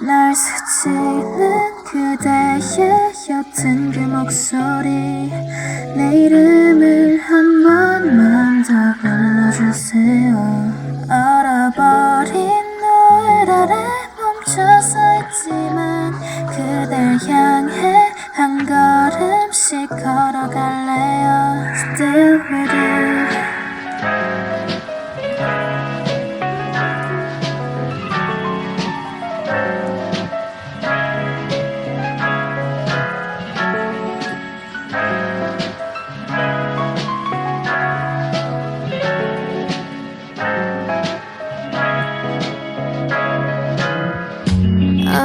날 스치는 그대의 옅은 그 목소리. 내 이름을 한 번만 더 불러주세요. 얼어버린 노을 아래 멈춰서 있지만 그댈 향해 한 걸음씩 걸어갈래요. Still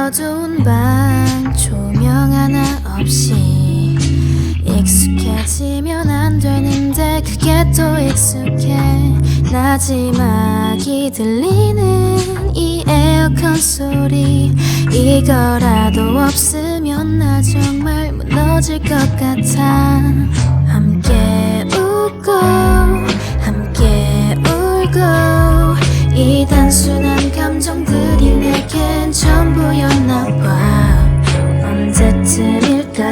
어두운 방 조명 하나 없이 익숙해지면 안 되는데 그게 또 익숙해. 나지막이 들리는 이 에어컨 소리 이거라도 없으면 나 정말 무너질 것 같아. 함께 웃고 함께 울고 이 단순한 감정들이 내겐 전부였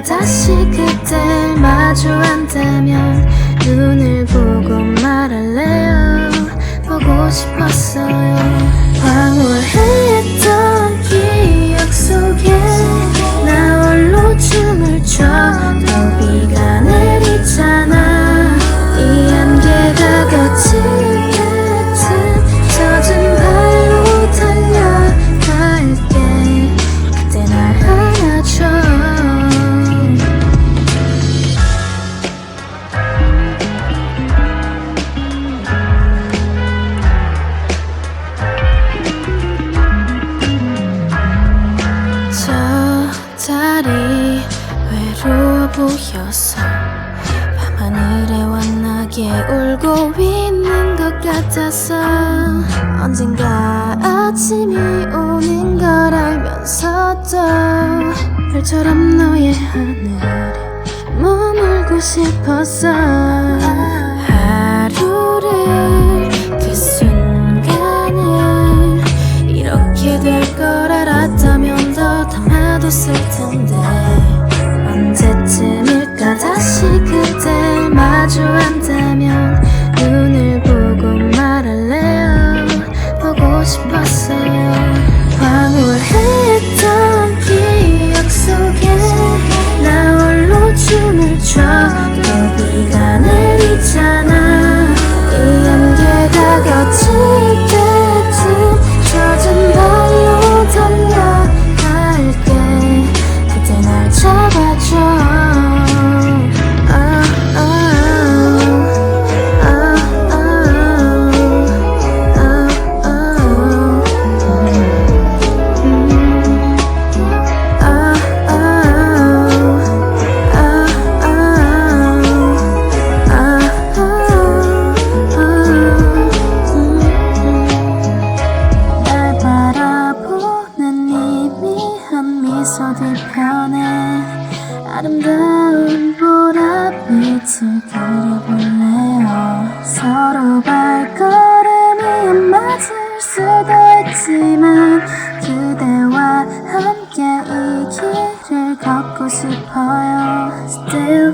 다시 그댈 마주한다면 눈을 보고 말할래요. 보고 싶었어요 보여서 밤하늘에 완하게 울고 있는 것 같아서 언젠가 아침이 오는 걸 알면서도 별처럼 너의 하늘에 머물고 싶었어. 하루를 그 순간을 이렇게 될 걸 알았다면 더 담아뒀을 텐데 언제 아름다운 보랏빛을 그려볼래요. 서로 발걸음이 안 맞을 수도 있지만 그대와 함께 이 길을 걷고 싶어요. Still